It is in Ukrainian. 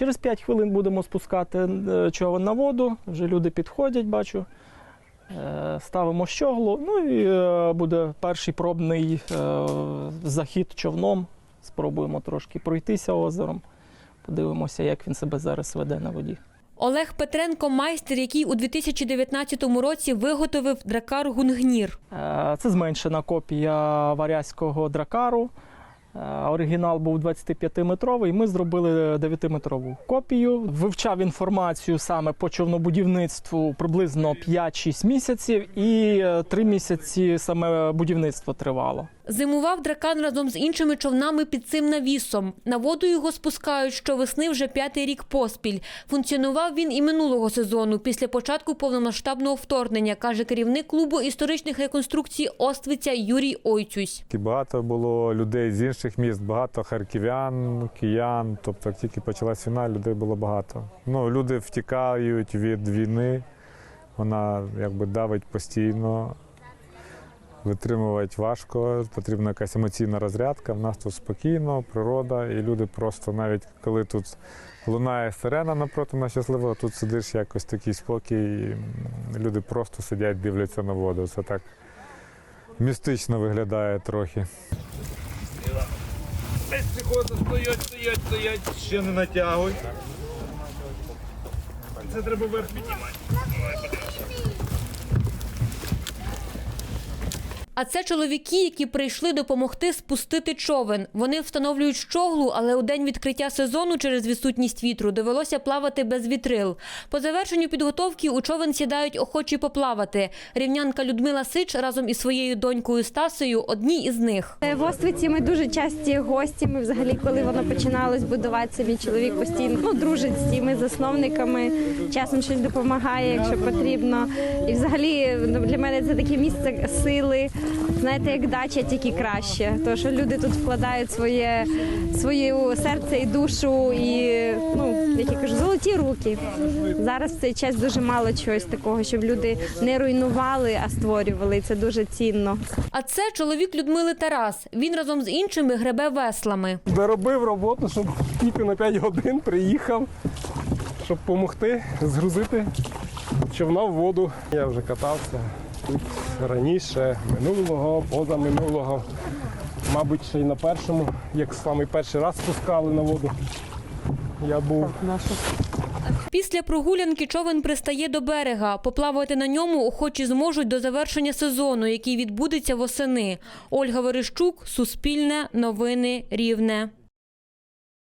Через 5 хвилин будемо спускати е, човен на воду. Вже люди підходять, бачу. Е, Ставимо щоглу. Ну і е, буде перший пробний захід човном. Спробуємо трошки пройтися озером. Подивимося, як він себе зараз веде на воді. Олег Петренко майстер, який у 2019 році виготовив дракар Гунгнір. Це зменшена копія варязького дракару. Е, Оригінал був 25-метровий. Ми зробили 9-метрову копію. Вивчав інформацію саме по човнобудівництву приблизно 5-6 місяців, і 3 місяці саме будівництво тривало. Зимував дракан разом з іншими човнами під цим навісом. На воду його спускають щовесни вже п'ятий рік поспіль. Функціонував він і минулого сезону, після початку повномасштабного вторгнення, каже керівник клубу історичних реконструкцій Оствиця Юрій Ойцюсь. Багато було людей з інших міст, багато харків'ян, киян. Тобто, як тільки почалась війна, людей було багато. Ну, люди втікають від війни, вона якби давить постійно, витримувати важко, потрібна якась емоційна розрядка. В нас тут спокійно, природа, і люди просто навіть коли тут лунає сирена напроти нас щасливо, тут сидиш якось такий спокій. і, Люди просто сидять, дивляться на воду. Це так містично виглядає трохи. Десь піхота стоять, стоять, стоять, ще не натягуй. Це треба вверх піднімати. А це чоловіки, які прийшли допомогти спустити човен. Вони встановлюють щоглу, але у день відкриття сезону через відсутність вітру довелося плавати без вітрил. По завершенню підготовки у човен сідають охочі поплавати. Рівнянка Людмила Сич разом із своєю донькою Стасею одні із них. Е, В Оствиці ми дуже часті гості. Ми взагалі, коли воно починалось будуватися, мій чоловік постійно ну, дружить з тими засновниками, часом щось допомагає, якщо потрібно. І взагалі ну, для мене це таке місце сили. Знаєте, як дача, тільки краще. Тому що люди тут вкладають своє, своє серце і душу, і ну, як я кажу, золоті руки. Зараз в цей час дуже мало чогось такого, щоб люди не руйнували, а створювали. І Це дуже цінно. А це чоловік Людмили Тарас. Він разом з іншими гребе веслами. доробив роботу, щоб тільки на 5 годин приїхав, щоб допомогти згрузити човна в воду. Я вже катався тут раніше, минулого, позаминулого. Мабуть, ще й на першому, як самий перший раз спускали на воду. Я був. Після прогулянки човен пристає до берега. Поплавати на ньому охочі зможуть до завершення сезону, який відбудеться восени. Ольга Верещук, Суспільне, Новини, Рівне.